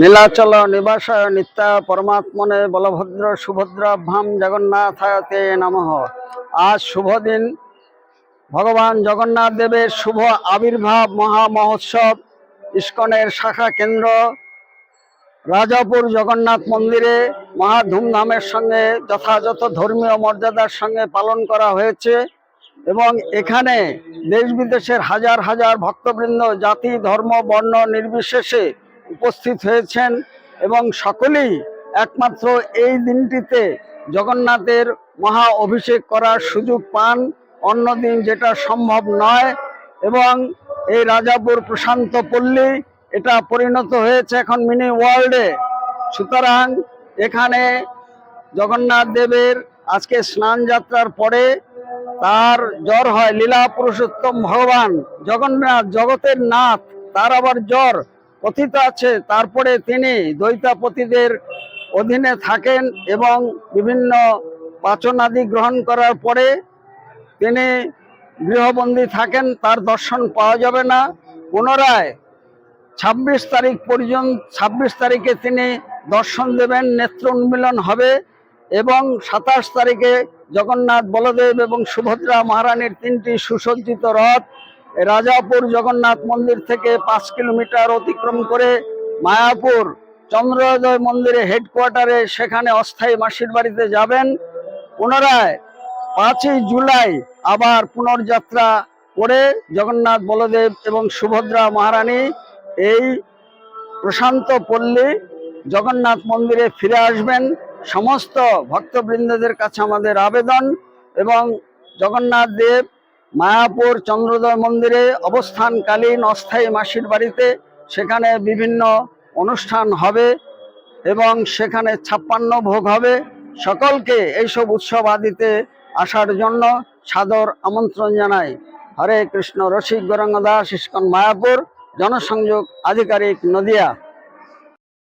নীলাচল নিবাসায় নিত্যা পরমাত্মনে বলভদ্র সুভদ্রাভ্যাম জগন্নাথায়তে নমঃ। আজ শুভ দিন। ভগবান জগন্নাথ দেবের শুভ আবির্ভাব মহা মহোৎসব ইস্কনের শাখা কেন্দ্র রাজাপুর জগন্নাথ মন্দিরে মহা ধুমধামের সঙ্গে যথাযথ ধর্মীয় মর্যাদার সঙ্গে পালন করা হয়েছে এবং এখানে দেশ বিদেশের হাজার হাজার ভক্তবৃন্দ জাতি, ধর্ম, বর্ণ নির্বিশেষে উপস্থিত হয়েছেন এবং সকলেই একমাত্র এই দিনটিতে জগন্নাথের মহা অভিষেক করার সুযোগ পান। অন্যদিন যেটা সম্ভব নয় এবং এই রাজাপুর প্রশান্ত পল্লী এটা পরিণত হয়েছে এখন মিনি ওয়ার্ল্ডে। সুতরাং এখানে জগন্নাথ দেবের আজকে স্নান যাত্রার পরে তার জ্বর হয়, লীলা পুরুষোত্তম ভগবান, জগন্নাথ, জগতের নাথ, তার আবার জ্বর। কথিত আছে, তারপরে তিনি দ্বৈতাপতিদের অধীনে থাকেন এবং বিভিন্ন পাচনাদি গ্রহণ করার পরে তিনি গৃহবন্দী থাকেন, তার দর্শন পাওয়া যাবে না। পুনরায় ছাব্বিশ তারিখ পর্যন্ত, ছাব্বিশ তারিখে তিনি দর্শন দেবেন, নেত্র উন্মিলন হবে এবং সাতাশ তারিখে জগন্নাথ বলদেব এবং সুভদ্রা মহারানীর তিনটি সুসজ্জিত রথ রাজাপুর জগন্নাথ মন্দির থেকে পাঁচ কিলোমিটার অতিক্রম করে মায়াপুর চন্দ্রোদয় মন্দিরে হেডকোয়ার্টারে সেখানে অস্থায়ী মাসির বাড়িতে যাবেন। পুনরায় পাঁচই জুলাই আবার পুনর্যাত্রা করে জগন্নাথ বলদেব এবং সুভদ্রা মহারানী এই প্রশান্ত পল্লী জগন্নাথ মন্দিরে ফিরে আসবেন। সমস্ত ভক্তবৃন্দদের কাছে আমাদের আবেদন এবং জগন্নাথ দেব মায়াপুর চন্দ্রোদয় মন্দিরে অবস্থানকালীন অস্থায়ী মাসির বাড়িতে সেখানে বিভিন্ন অনুষ্ঠান হবে এবং সেখানে ছাপ্পান্ন ভোগ হবে। সকলকে এইসব উৎসব আদিতে আসার জন্য সাদর আমন্ত্রণ জানাই। হরে কৃষ্ণ, রসিক, গৌরাঙ্গ দাস, ইস্কন, মায়াপুর, জনসংযোগ, আধিকারিক, নদিয়া।